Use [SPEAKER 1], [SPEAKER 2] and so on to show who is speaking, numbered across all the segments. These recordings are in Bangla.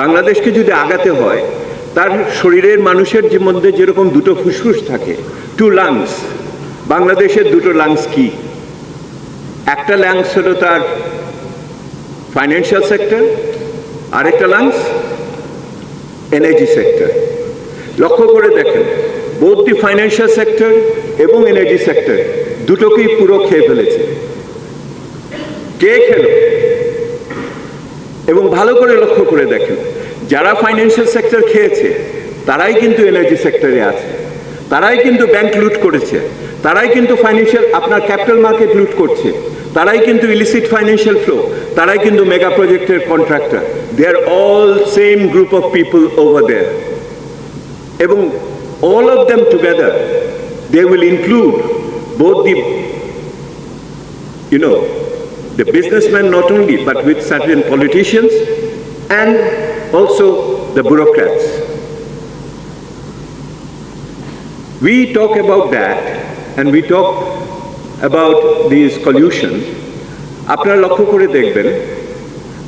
[SPEAKER 1] বাংলাদেশকে যদি আগাতে হয়, তার শরীরের মানুষের যে মধ্যে যেরকম দুটো ফুসফুস থাকে টু লাংস বাংলাদেশের দুটো লাংস কি? একটা লাংস হলো তার ফাইন্যান্সিয়াল সেক্টর আরেকটা লাংস এনার্জি সেক্টর লক্ষ্য করে দেখেন বোধ দি ফাইন্যান্সিয়াল সেক্টর এবং এনার্জি সেক্টর দুটোকেই পুরো খেয়ে ফেলেছে। কে খেলো? এবং ভালো করে লক্ষ্য করে দেখেন, যারা ফাইন্যান্সিয়াল সেক্টর খেয়েছে, তারাই কিন্তু এনার্জি সেক্টরে আছে, তারাই কিন্তু ব্যাংক লুট করেছে, তারাই কিন্তু ফাইন্যান্সিয়াল আপনার ক্যাপিটাল মার্কেট লুট করছে, তারাই কিন্তু ইলিসিট ফাইন্যান্সিয়াল ফ্লো তারাই কিন্তু মেগা প্রজেক্টের contractor they are all same group of people over there এবং all of them together they include both the, you know the businessmen not only but with certain politicians and also the bureaucrats we talk about that and we talk about this collusion আপনারা লক্ষ্য করে দেখবেন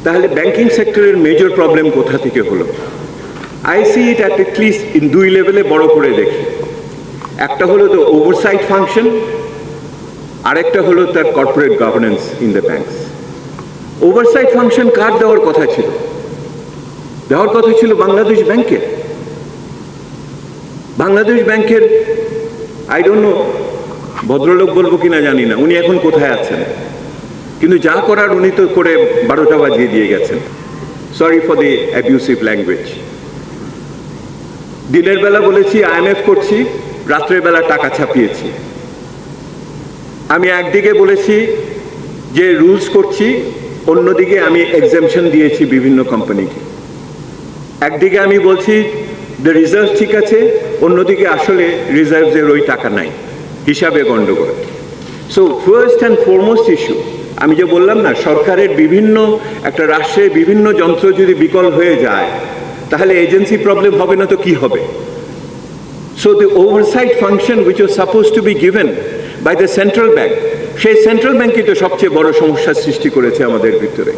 [SPEAKER 1] তাহলে ব্যাংকিং সেক্টরের মেজর প্রবলেম কোথা থেকে হলো I see it at least দুই লেভেলে বড় করে দেখি একটা হলো তো ওভারসাইট ফাংশন আরেকটা হলো তার corporate governance in the banks oversight function কার দেওয়ার কথা ছিল? দেওয়ার কথা ছিল বাংলাদেশ ব্যাংকের। বাংলাদেশ ব্যাংকের আই ডোন্ট নো ভদ্রলোক বলব কিনা জানি না, উনি এখন কোথায় আছেন? কিন্তু যা করার উনি তো করে বারোটা বাজিয়ে দিয়ে গেছেন। Sorry for the abusive language দিনের বেলা বলেছি আইএমএফ করছি, রাত্রের বেলা টাকা ছাপিয়েছি। আমি একদিকে বলেছি যে রুলস করছি, অন্যদিকে আমি এক্সামশন দিয়েছি বিভিন্ন কোম্পানিকে একদিকে আমি বলছি যে রিজার্ভ ঠিক আছে, অন্যদিকে আসলে রিজার্ভের ওই টাকা নাই, হিসাবে গণ্ডগোল। So first and foremost issue আমি যে বললাম না, সরকারের বিভিন্ন, একটা রাষ্ট্রের বিভিন্ন যন্ত্র যদি বিকল হয়ে যায়, তাহলে এজেন্সি প্রবলেম হবে না তো কি হবে? So the oversight function which was suppose to be given by the central bank সেই সেন্ট্রাল ব্যাংকই তো সবচেয়ে বড় সমস্যার সৃষ্টি করেছে আমাদের ভিতরে।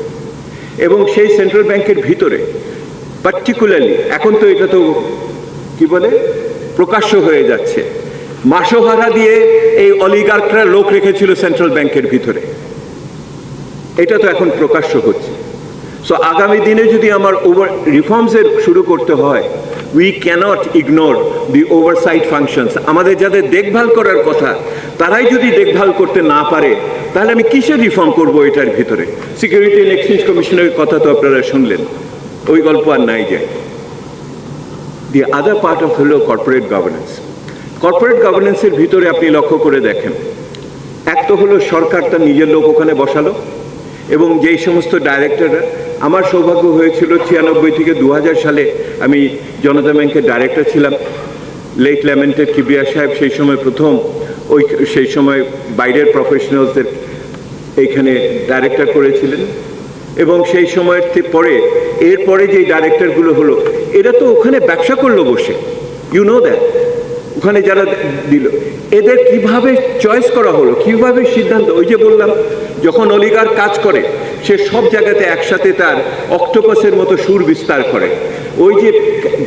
[SPEAKER 1] এবং সেই সেন্ট্রাল ব্যাংকের ভিতরে পার্টিকুলারলি এখন তো এটা তো কি বলে? প্রকাশ্য হয়ে যাচ্ছে। মাসোহারা দিয়ে এই অলিগার্করা লোক রেখেছিল সেন্ট্রাল ব্যাংকের ভিতরে। এটা তো এখন প্রকাশ্য হচ্ছে। সো আগামী দিনে যদি আমার ওভার রিফর্মসের শুরু করতে হয় we cannot ignore the oversight functions আমাদের যাদের দেখভাল করার কথা, তারাই যদি দেখভাল করতে না পারে, তাহলে আমি কিসে রিফর্ম করব এটার ভিতরে? সিকিউরিটি অ্যান্ড এক্সচেঞ্জ কমিশনের কথা তো আপনারা শুনলেন। ওই গল্প আর নাই যায় দি আদার পার্ট অফ হলো কর্পোরেট গভর্নেন্স কর্পোরেট গভর্নেন্সের ভিতরে আপনি লক্ষ্য করে দেখেন। এক তো হলো সরকার তার নিজের লোক ওখানে বসালো, এবং যেই সমস্ত ডাইরেক্টররা আমার সৌভাগ্য হয়েছিল ছিয়ানব্বই থেকে দু হাজার সালে আমি জনতা ব্যাংকের ডাইরেক্টর ছিলাম। লেট ল্যামেন্টেড কিবিয়া সাহেব সেই সময় প্রথম, ওই সেই সময় বাইরের প্রফেশনালসদের এইখানে ডাইরেক্টর করেছিলেন। এবং সেই সময়ের পরে, এরপরে যেই ডাইরেক্টরগুলো হলো, এরা তো ওখানে ব্যবসা করল বসে। ইউ নো দ্যাট ওখানে যারা দিল, এদের কীভাবে চয়েস করা হলো, কীভাবে সিদ্ধান্ত? ওই যে বললাম, যখন অলিগার কাজ করে, সে সব জায়গাতে একসাথে তার অক্টোপাসের মতো সুর বিস্তার করে। ওই যে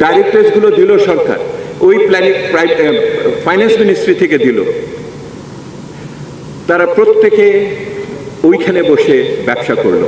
[SPEAKER 1] ডাইরেক্টরসগুলো দিল সরকার, ওই প্ল্যানিং ফাইন্যান্স মিনিস্ট্রি থেকে দিল। তারা প্রত্যেকে ওইখানে বসে ব্যবসা করল।